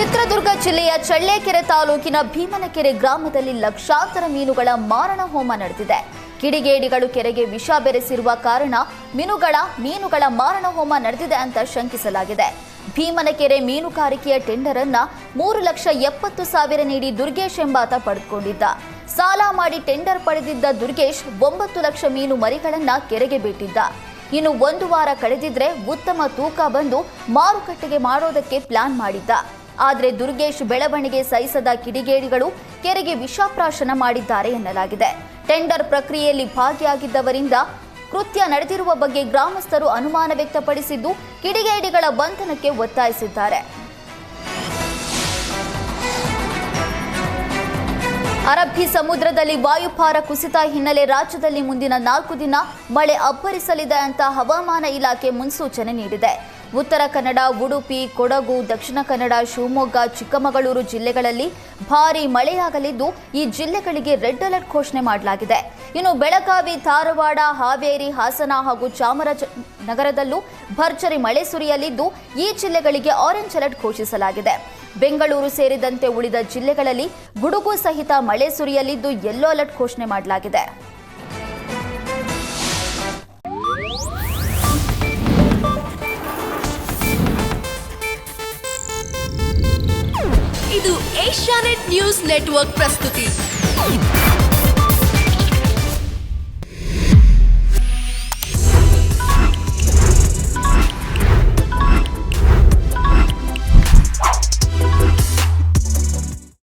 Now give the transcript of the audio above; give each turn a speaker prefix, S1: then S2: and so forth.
S1: ಚಿತ್ರದುರ್ಗ ಜಿಲ್ಲೆಯ ಚಳ್ಳೆಕೆರೆ ತಾಲೂಕಿನ ಭೀಮನಕೆರೆ ಗ್ರಾಮದಲ್ಲಿ ಲಕ್ಷಾಂತರ ಮೀನುಗಳ ಮಾರಣ ಹೋಮ ನಡೆದಿದೆ. ಕಿಡಿಗೇಡಿಗಳು ಕೆರೆಗೆ ವಿಷ ಬೆರೆಸಿರುವ ಕಾರಣ ಮೀನುಗಳ ಮೀನುಗಳ ಮಾರಣ ಹೋಮ ನಡೆದಿದೆ ಅಂತ ಶಂಕಿಸಲಾಗಿದೆ. ಭೀಮನಕೆರೆ ಮೀನುಗಾರಿಕೆಯ ಟೆಂಡರ್ ಅನ್ನ ಮೂರು ಲಕ್ಷ ಎಪ್ಪತ್ತು ಸಾವಿರ ನೀಡಿ ದುರ್ಗೇಶ್ ಎಂಬಾತ ಪಡೆದುಕೊಂಡಿದ್ದ. ಸಾಲ ಮಾಡಿ ಟೆಂಡರ್ ಪಡೆದಿದ್ದ ದುರ್ಗೇಶ್ ಒಂಬತ್ತು ಲಕ್ಷ ಮೀನು ಮರಿಗಳನ್ನ ಕೆರೆಗೆ ಬಿಟ್ಟಿದ್ದ. ಇನ್ನು ಒಂದು ವಾರ ಕಳೆದಿದ್ರೆ ಉತ್ತಮ ತೂಕ ಬಂದು ಮಾರುಕಟ್ಟೆಗೆ ಮಾಡೋದಕ್ಕೆ ಪ್ಲಾನ್ ಮಾಡಿದ್ದ. ಆದರೆ ದುರ್ಗೇಶ್ ಬೆಳವಣಿಗೆ ಸಹಿಸದ ಕಿಡಿಗೇಡಿಗಳು ಕೆರೆಗೆ ವಿಷಾಪ್ರಾಶನ ಮಾಡಿದ್ದಾರೆ ಎನ್ನಲಾಗಿದೆ. ಟೆಂಡರ್ ಪ್ರಕ್ರಿಯೆಯಲ್ಲಿ ಭಾಗಿಯಾಗಿದ್ದವರಿಂದ ಕೃತ್ಯ ನಡೆದಿರುವ ಬಗ್ಗೆ ಗ್ರಾಮಸ್ಥರು ಅನುಮಾನ ವ್ಯಕ್ತಪಡಿಸಿದ್ದು, ಕಿಡಿಗೇಡಿಗಳ ಬಂಧನಕ್ಕೆ ಒತ್ತಾಯಿಸಿದ್ದಾರೆ. ಅರಬ್ಬಿ ಸಮುದ್ರದಲ್ಲಿ ವಾಯುಭಾರ ಕುಸಿತ ಹಿನ್ನೆಲೆ ರಾಜ್ಯದಲ್ಲಿ ಮುಂದಿನ ನಾಲ್ಕು ದಿನ ಮಳೆ ಅಬ್ಬರಿಸಲಿದೆ ಅಂತ ಹವಾಮಾನ ಇಲಾಖೆ ಮುನ್ಸೂಚನೆ ನೀಡಿದೆ. ಉತ್ತರ ಕನ್ನಡ, ಉಡುಪಿ, ಕೊಡಗು, ದಕ್ಷಿಣ ಕನ್ನಡ, ಶಿವಮೊಗ್ಗ, ಚಿಕ್ಕಮಗಳೂರು ಜಿಲ್ಲೆಗಳಲ್ಲಿ ಭಾರೀ ಮಳೆಯಾಗಲಿದ್ದು ಈ ಜಿಲ್ಲೆಗಳಿಗೆ ರೆಡ್ ಅಲರ್ಟ್ ಘೋಷಣೆ ಮಾಡಲಾಗಿದೆ. ಇನ್ನು ಬೆಳಗಾವಿ, ಧಾರವಾಡ, ಹಾವೇರಿ, ಹಾಸನ ಹಾಗೂ ಚಾಮರಾಜನಗರದಲ್ಲೂ ಭರ್ಜರಿ ಮಳೆ ಸುರಿಯಲಿದ್ದು ಈ ಜಿಲ್ಲೆಗಳಿಗೆ ಆರೆಂಜ್ ಅಲರ್ಟ್ ಘೋಷಿಸಲಾಗಿದೆ. ಬೆಂಗಳೂರು ಸೇರಿದಂತೆ ಉಳಿದ ಜಿಲ್ಲೆಗಳಲ್ಲಿ ಗುಡುಗು ಸಹಿತ ಮಳೆ ಸುರಿಯಲಿದ್ದು ಯೆಲ್ಲೋ ಅಲರ್ಟ್ ಘೋಷಣೆ ಮಾಡಲಾಗಿದೆ.
S2: ಇದು ಏಷ್ಯಾನೆಟ್ ನ್ಯೂಸ್ ನೆಟ್ವರ್ಕ್ ಪ್ರಸ್ತುತಿ.